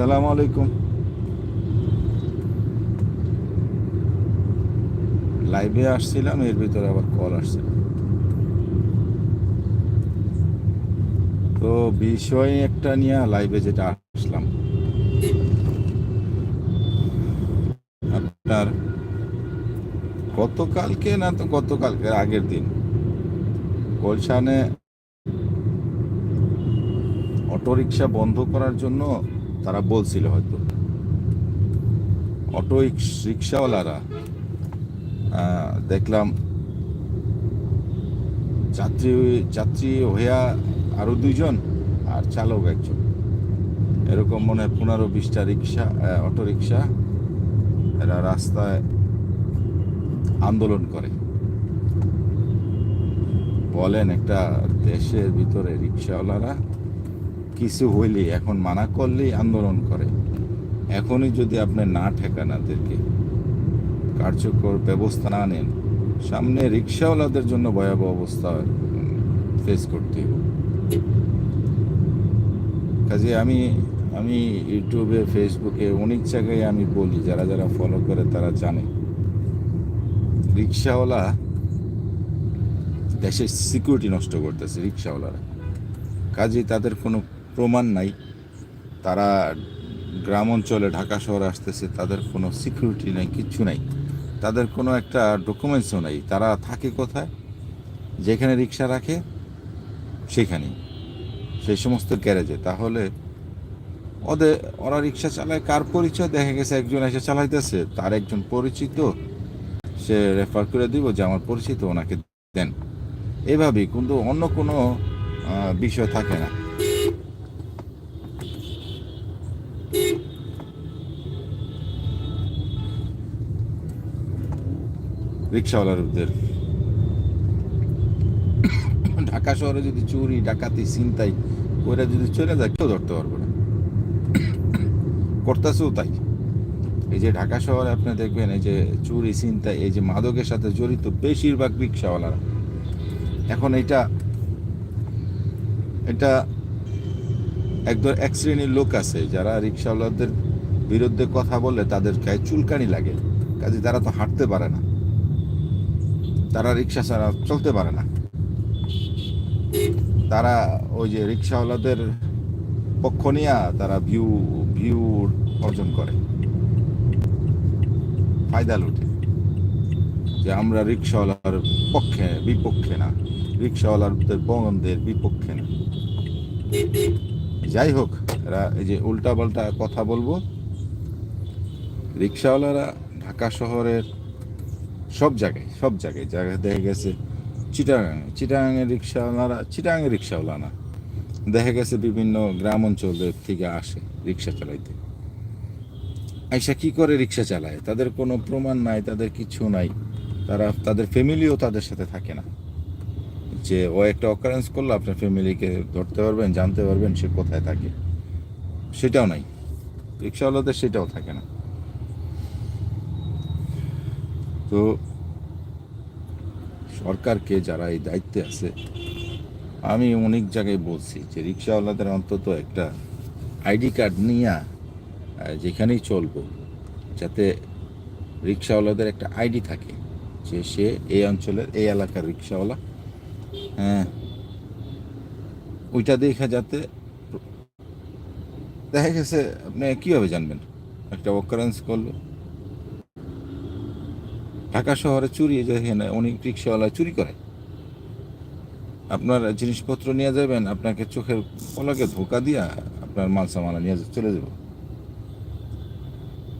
আসসালামু আলাইকুম। লাইভে আসছিলাম, এর ভিতরে আবার কল আসছিল তো বিষয় একটা নিয়ে লাইভে যেটা আসলাম। আপনার গতকালকে না তো গতকালকে আগের দিন? গুলশানে অটোরিকশা বন্ধ করার জন্য তারা বলছিল হয়তো। অটো রিক্সাওয়ালারা দেখলাম যাত্রী যাত্রী হইয়া আরও দুইজন আর চালক একজন। এরকম মনে হয় পনেরো বিশটা রিক্সা অটো রিক্সা এরা রাস্তায় আন্দোলন করে। বলেন একটা দেশের ভিতরে রিক্সাওয়ালারা কিছু হইলে এখন মানা করলেই আন্দোলন করে। এখনই যদি আপনি না ঠেকান তাদেরকে কার্যকর ব্যবস্থা না নেন, সামনে রিক্সাওয়ালাদের জন্য ভয়াবহ অবস্থা ফেস করতে হবে। কাজে আমি আমি ইউটিউবে, ফেসবুকে অনেক জায়গায় আমি বলি, যারা যারা ফলো করে তারা জানে। রিক্সাওয়ালা দেশের সিকিউরিটি নষ্ট করতেছে রিক্সাওয়ালারা কাজে তাদের কোনো প্রমাণ নাই। তারা গ্রাম অঞ্চলে ঢাকা শহরে আসতেছে, তাদের কোনো সিকিউরিটি নাই কিচ্ছু নাই। তাদের কোনো একটা ডকুমেন্টসও নাই। তারা থাকে কোথায়? যেখানে রিক্সা রাখে, সেখানেই। সেই সমস্ত গ্যারেজে। তাহলে ওদের ওরা রিক্সা চালায়, কার পরিচয়? দেখা গেছে একজন এসে চালাইতেছে। তার একজন পরিচিত, সে রেফার করে দিব যে আমার পরিচিত, ওনাকে দেন। এভাবেই, কিন্তু অন্য কোনো বিষয় থাকে না। রিক্সাওয়ালাদের। ঢাকা শহরে যদি চুরি, ডাকাতি, ছিনতাই ওরা যদি চলে যায়, কেউ ধরতে পারবে না। করতেছেও তাই। এই যে ঢাকা শহরে আপনি দেখবেন, এই যে চুরি, ছিনতাই, এই যে মাদকের সাথে জড়িত বেশিরভাগ রিক্সাওয়ালারা। এখন এটা এটা একদম এক শ্রেণির লোক আছে, যারা রিক্সাওয়ালাদের বিরুদ্ধে কথা বলে তাদের গায়ে চুলকানি লাগে। কাজে তারা তো হাঁটতে পারে না। তারা রিক্সা ছাড়া চলতে পারে না। তারা ওই যে রিক্সাওয়ালাদের পক্ষ নিয়ে তারা ভিউ ভিউ অর্জন করে। ফায়দা লুটে। যে আমরা রিক্সাওয়ালার পক্ষে, বিপক্ষে না। রিক্সাওয়ালাদের বন্ধের বিপক্ষে না। যাই হোক, এরা এই যে উল্টা পাল্টা কথা বলব। রিক্সাওয়ালারা ঢাকা শহরের সব জায়গায় সব জায়গায়। জায়গায় দেখা গেছে চিটাগাং চিটাগাংয়ের রিক্সাওয়ালারা চিটাগাংয়ের রিক্সাওয়ালা না দেখা গেছে বিভিন্ন গ্রাম অঞ্চলের থেকে আসে রিক্সা চালাইতে। আইসা কি করে রিক্সা চালায়? তাদের কোনো প্রমাণ নাই, তাদের কিছু নাই। তারা, তাদের ফ্যামিলিও তাদের সাথে থাকে না। যে ও একটা অকারেন্স করল, আপনার ফ্যামিলিকে ধরতে পারবেন, জানতে পারবেন সে কোথায় থাকে। সেটাও নাই। রিক্সাওয়ালাদের সেটাও থাকে না। তো সরকারকে যারা এই দায়িত্বে আছে, আমি অনেক জায়গায় বলছি যে রিক্সাওয়ালাদের অন্তত একটা আইডি কার্ড নিয়ে যেখানেই চলবো, যাতে রিক্সাওয়ালাদের একটা আইডি থাকে যে সে এই অঞ্চলের, এই এলাকার রিক্সাওয়ালা। হ্যাঁ ওইটা দেখা যাতে দেখা গেছে, আপনি কীভাবে জানবেন? একটা অকারেন্স করল। ঢাকা শহরে চুরি যেখানে অনেক রিক্সাওয়ালা চুরি করে। আপনার জিনিসপত্র নিয়ে যাবেন, আপনাকে চোখের পলকে ধোকা দিয়া আপনার মাল সামানা নিয়ে চলে যাব।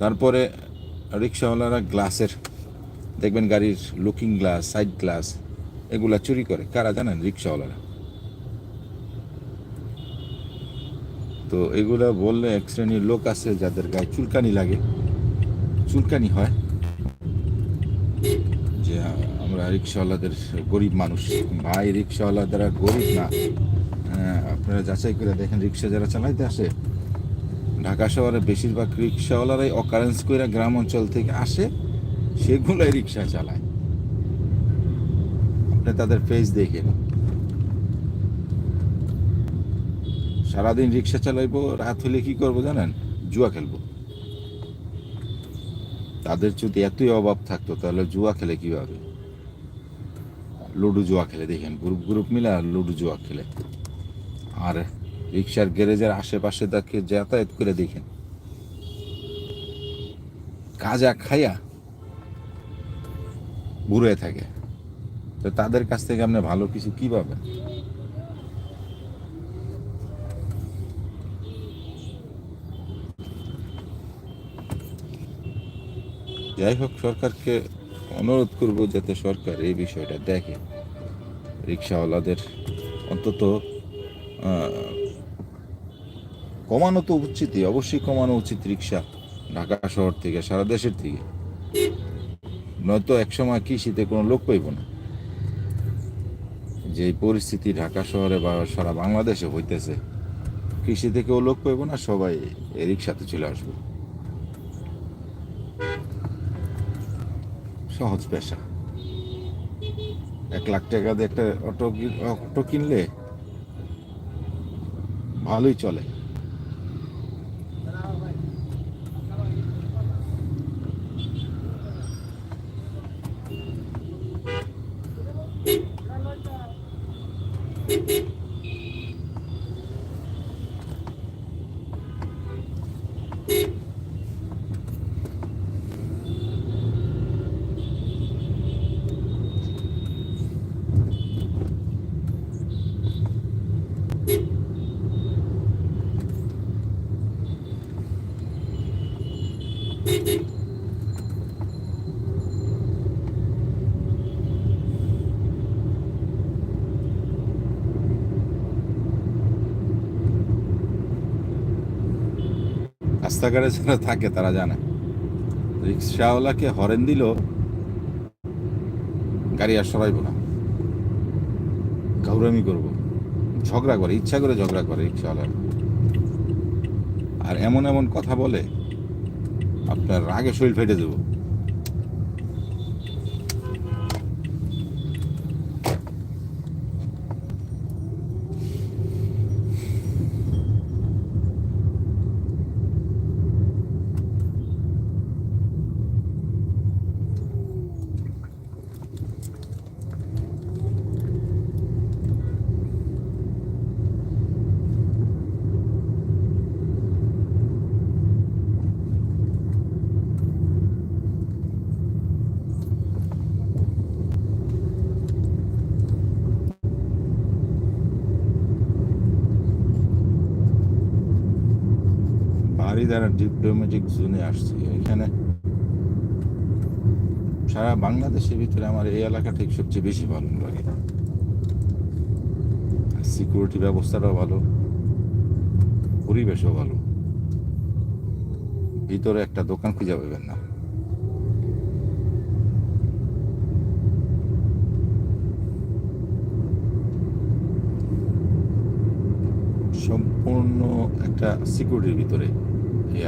তারপরে রিক্সাওয়ালারা গ্লাসের, দেখবেন গাড়ির লুকিং গ্লাস সাইড গ্লাস এগুলা চুরি করে। কারা জানেন? রিক্সাওয়ালারা। তো এগুলা বললে এক শ্রেণির লোক আছে যাদের গায়ে চুলকানি লাগে। চুলকানি হয় যে আমরা রিক্সাওয়ালাদের গরিব মানুষ। ভাই রিক্সাওয়ালা যারা গরিব না। হ্যাঁ, আপনারা যাচাই করে দেখেন রিক্সা যারা চালাইতে আসে ঢাকা শহরে বেশিরভাগ রিক্সাওয়ালারাই অকারেন্স করে গ্রাম অঞ্চল থেকে আসে সেগুলোই রিক্সা চালায়। আপনি তাদের ফেস দেখেন। সারাদিন রিক্সা চালাইবো রাত হলে কি করব জানেন? জুয়া খেলব। তাদের যদি এতই অভাব থাকতো তাহলে জুয়া খেলে কীভাবে? লুডো জুয়া খেলে, দেখেন গ্রুপ গ্রুপ মিলে আর লুডো জুয়া খেলে। আর রিক্সার গ্যারেজের আশেপাশে তাকে যাতায়াত করে দেখেন। কাজা খাইয়া ঘুরে থাকে। তো তাদের কাছ থেকে আপনি ভালো কিছু কি পাবেন? যাই হোক, সরকারকে অনুরোধ করব যাতে সরকার এই বিষয়টা দেখে। রিক্সাওয়ালাদের অন্তত কমানো তো উচিতই, অবশ্যই কমানো উচিত রিক্সা ঢাকা শহর থেকে, সারা দেশের থেকে। নয়তো একসময় কৃষিতে কোনো লোক পাইব না। যে পরিস্থিতি ঢাকা শহরে বা সারা বাংলাদেশে হইতেছে, কৃষি থেকেও লোক পাইব না, সবাই রিক্সাতে চলে আসব। সহজ পেশা। এক লাখ টাকা দিয়ে একটা অটো অটো কিনলে ভালোই চলে। রাস্তাঘাটে যারা থাকে, তারা জানে। রিক্সাওয়ালাকে হরেন দিল গাড়ি আর সরাইব না। গৌরামি করব। ঝগড়া করে, ইচ্ছা করে ঝগড়া করে রিক্সাওয়ালা। আর এমন এমন কথা বলে আপনার রাগে শরীর ফেটে দেবো বাড়ি দ্বারা ডিপ্লোম্যাটিক জোনে আসছি। এখানে সারা বাংলাদেশের ভিতরে আমার এই এলাকা ঠিক সবচেয়ে বেশি ভালো লাগে। সিকিউরিটি ব্যবস্থাটাও ভালো, পরিবেশও ভালো। ভিতরে একটা দোকান খুঁজে পাবেন না। সম্পূর্ণ একটা সিকিউরিটির ভিতরে। এই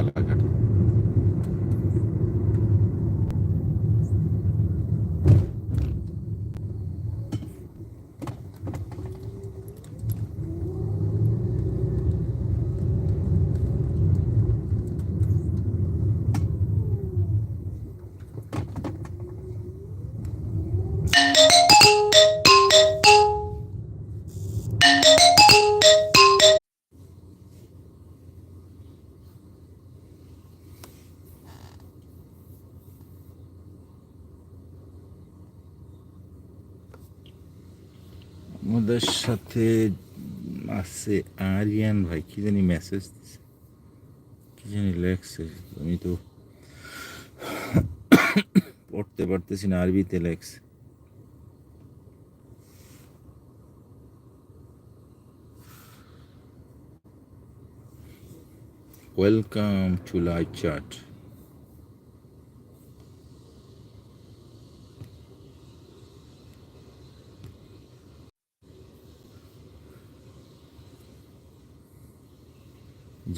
আমাদের সাথে আছে আরিয়ান ভাই, কি জানি মেসেজ কি জানি লেখছে? আমি তো পড়তে পারতেছি না, আরবিতে লেখছে। ওয়েলকাম টু লাইভ চ্যাট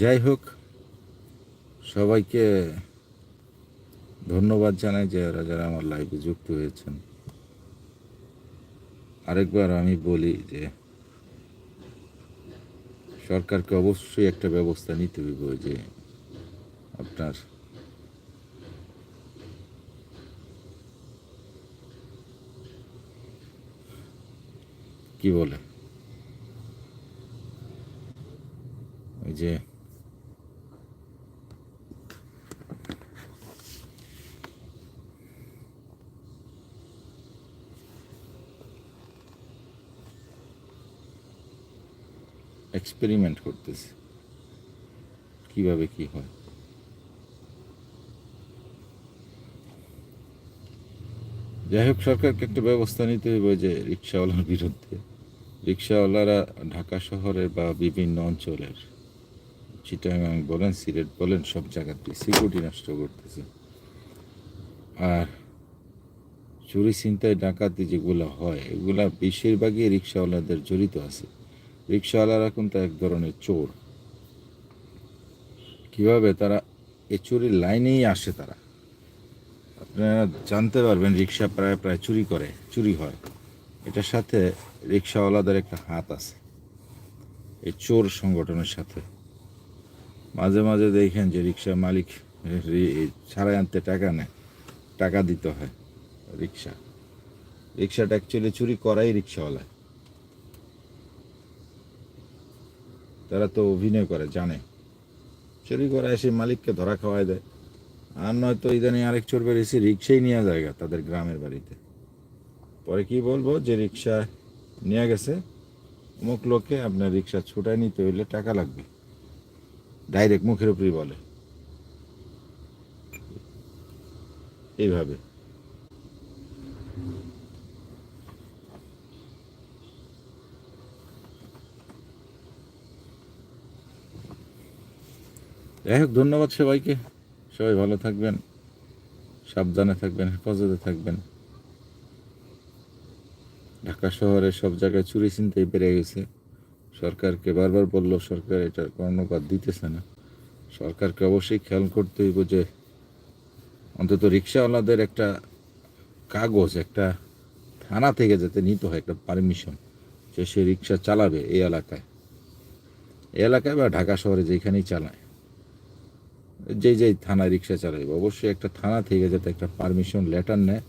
যাই হোক, সবাইকে ধন্যবাদ জানাই যারা যারা আমার লাইভে যুক্ত হয়েছেন। আরেকবার আমি বলি যে সরকারকে অবশ্যই একটা ব্যবস্থা নিতে হইব যে আপনার কি বলে? ওই যে এক্সপেরিমেন্ট করতেছে। কীভাবে কি হয়? যাই হোক সরকারকে একটা ব্যবস্থা নিতে হবে যে রিক্সাওয়ালার বিরুদ্ধে। রিক্সাওয়ালারা ঢাকা শহরের বা বিভিন্ন অঞ্চলের, চিটাগাং বলেন, সিলেট বলেন, সব জায়গাতে সিকিউরিটি নষ্ট করতেছে। আর চুরি ছিনতাই, ডাকাতি যেগুলো হয়, এগুলা বেশিরভাগই রিক্সাওয়ালাদের জড়িত আছে। রিক্সাওয়ালারা কিন্তু এক ধরনের চোর। কীভাবে তারা এই চুরির লাইনেই আসে তারা? আপনারা জানতে পারবেন রিক্সা প্রায় প্রায় চুরি করে, চুরি হয়। এটার সাথে রিক্সাওয়ালাদের একটা হাত আছে, এই চোর সংগঠনের সাথে। মাঝে মাঝে দেখেন যে রিক্সা মালিক ছাড়াই আনতে টাকা নেয়, টাকা দিতে হয় রিক্সা রিক্সাটা অ্যাকচুয়ালি চুরি করাই রিক্সাওয়ালা তারা তো অভিনয় করে, জানে। চুরি করে এসে মালিককে ধরা খাওয়াই দেয়। আর নয়তো ইদানিং আরেক চোর বেরিয়েছে রিক্সাই নিয়ে জায়গা তাদের গ্রামের বাড়িতে। পরে কি বলব, যে রিক্সা নিয়ে গেছে, অমুক লোককে আপনার রিক্সা ছুটায় নিতে হইলে টাকা লাগবে। ডাইরেক্ট মুখের উপরই বলে। এইভাবে। যাই হোক, ধন্যবাদ সবাইকে। সবাই ভালো থাকবেন, সাবধানে থাকবেন, হেফাজতে থাকবেন। ঢাকা শহরে সব জায়গায় চুরি চিন্তাই বেড়ে গেছে। সরকারকে বারবার বলল, সরকার এটার কর্ণপাত দিতেছে না। সরকারকে অবশ্যই খেয়াল করতে হইব যে, অন্তত রিক্সাওয়ালাদের একটা কাগজ, একটা থানা থেকে যাতে নিতে হয়, একটা পারমিশন যে সে রিক্সা চালাবে এই এলাকায়। এলাকায় বা ঢাকা শহরে যেখানেই চালায়। যে যে থানায় রিক্সা চালাইবে, অবশ্যই একটা থানা থেকে যাতে একটা পারমিশন লেটার নেয়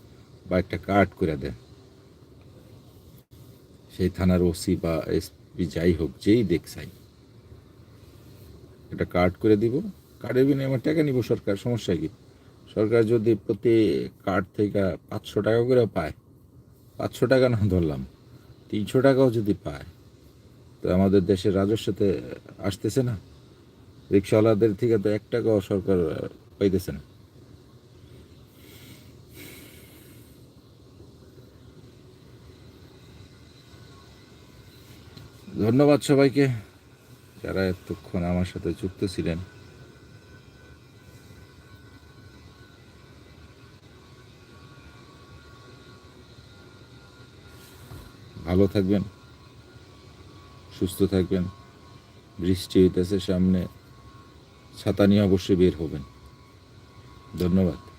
বা একটা কার্ড করে দেয়। সেই থানার ওসি বা এসপি যাই হোক, যেই দেখছাই একটা কার্ড করে দিব। কার্ডের বিনিময়ে আমার টাকা নিব সরকার, সমস্যা কি? সরকার যদি প্রতি কার্ড থেকে পাঁচশো টাকা করে পায়, পাঁচশো টাকা না ধরলাম, তিনশো টাকাও যদি পায়, তো আমাদের দেশের রাজস্বতে আসতেছে না। রিক্সাওয়ালাদের থেকে তো এক টাকাও সরকার পাইতেছে না। ধন্যবাদ সবাইকে যারা এতক্ষণ আমার সাথে যুক্ত ছিলেন। ভালো থাকবেন, সুস্থ থাকবেন, বৃষ্টি হইতেছে সামনে। ছাতা নিয়ে অবশ্যই বের হবেন। ধন্যবাদ।